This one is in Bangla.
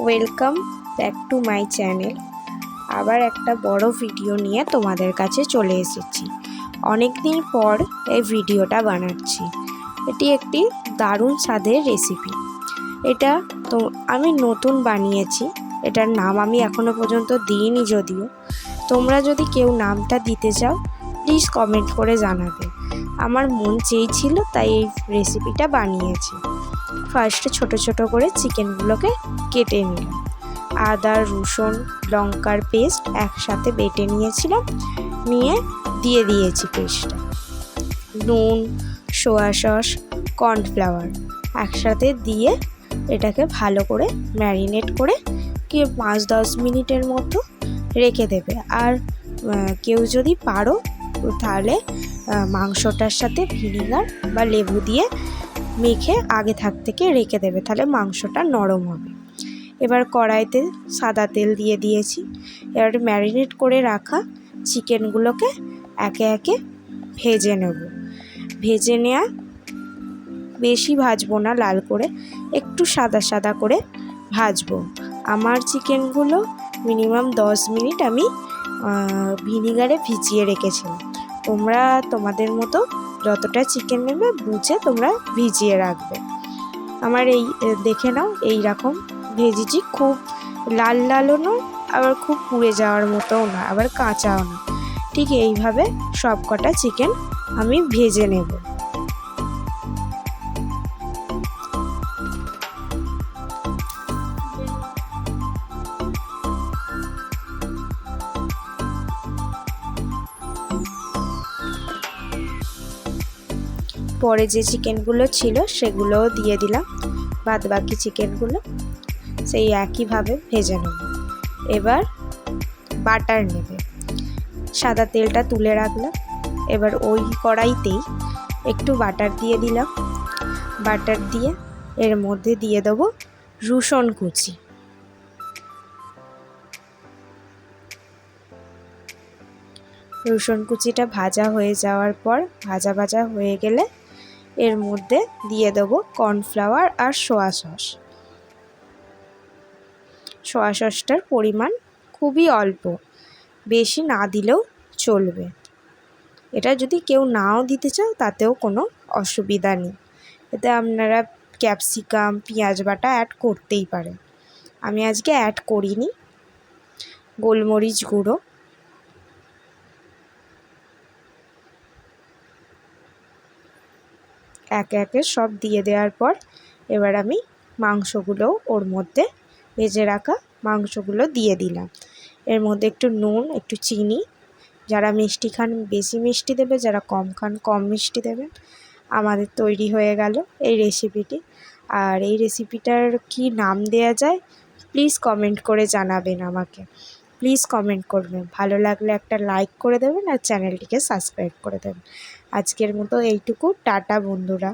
Welcome back to my channel. আবার একটা বড় ভিডিও নিয়ে তোমাদের কাছে চলে এসেছি। অনেক দিন পর এই ভিডিওটা বানাচ্ছি। এটি একটি দারুণ স্বাদের রেসিপি এটা তো আমি নতুন বানিয়েছি। এটার নাম আমি এখনও পর্যন্ত দিইনি যদিও। তোমরা যদি কেউ নামটা দিতে চাও প্লিজ কমেন্ট করে জানাবে। আমার মন চেয়েছিল তাই এই রেসিপিটা বানিয়েছি। ফার্স্টে ছোট ছোট করে চিকেনগুলোকে কেটে নিলাম। আদা, রসুন, লঙ্কার পেস্ট একসাথে বেটে নিয়েছিলাম, নিয়ে দিয়ে দিয়েছি পেস্টটা নুন সোয়া সস কর্নফ্লাওয়ার একসাথে দিয়ে এটাকে ভালো করে ম্যারিনেট করে কি পাঁচ দশ মিনিটের মতো রেখে দেবে। আর কেউ যদি পারো তাহলে মাংসটার সাথে ভিনিগার বা লেবু দিয়ে মেখে আগে থাক থেকে রেখে দেবে, তাহলে মাংসটা নরম হবে। এবার কড়াইতে সাদা তেল দিয়ে দিয়েছি। এবার ম্যারিনেট করে রাখা চিকেনগুলোকে একে একে ভেজে নেব। ভেজে নেওয়া বেশি ভাজবো না, লাল করে একটু সাদা সাদা করে ভাজবো। আমার চিকেনগুলো মিনিমাম দশ মিনিট আমি ভিনিগারে ভিজিয়ে রেখেছিলাম। তোমরা তোমাদের মতো যতটা চিকেন নেবে বুঝে তোমরা ভিজিয়ে রাখবে। আমার এই দেখে নাও এই রকম ভেজেছি। খুব লাল লালও নয়, আবার খুব পুড়ে যাওয়ার মতোও না আবার কাঁচাও না ঠিক এইভাবে সব কটা চিকেন আমি ভেজে নেব। পরে যে চিকেনগুলো ছিল সেগুলোও দিয়ে দিলাম বাদ বাকি চিকেনগুলো সেই একইভাবে ভেজে নেব। এবার বাটার নেবে। সাদা তেলটা তুলে রাখলাম। এবার ওই কড়াইতেই একটু বাটার দিয়ে দিলাম। বাটার দিয়ে এর মধ্যে দিয়ে দেবো রসুন কুচি। রসুন কুচিটা ভাজা হয়ে যাওয়ার পর ভাজা ভাজা হয়ে গেলে এর মধ্যে দিয়ে দেবো কর্নফ্লাওয়ার আর সোয়া সস। সোয়া সসটার পরিমাণ খুবই অল্প, বেশি না দিলেও চলবে। এটা যদি কেউ নাও দিতে চাও, তাতেও কোনো অসুবিধা নেই। এতে আপনারা ক্যাপসিকাম, পেঁয়াজ বাটা অ্যাড করতেই পারেন। আমি আজকে অ্যাড করিনি। গোলমরিচ গুঁড়ো। একে একে সব দিয়ে দেওয়ার পর এবার আমি মাংসগুলো ওর মধ্যে ভেজে রাখা মাংসগুলো দিয়ে দিলাম। এর মধ্যে একটু নুন, একটু চিনি, যারা মিষ্টি খান, বেশি মিষ্টি দেবে, যারা কম খান, কম মিষ্টি দেবেন। আমাদের তৈরি হয়ে গেল এই রেসিপিটি আর এই রেসিপিটার কি নাম দেয়া যায় প্লিজ কমেন্ট করে জানাবেন আমাকে। প্লিজ কমেন্ট করবেন। ভালো লাগলে একটা লাইক করে দেবেন আর চ্যানেলটিকে সাবস্ক্রাইব করে দেবেন। আজকের মতো এইটুকু। টাটা বন্ধুরা।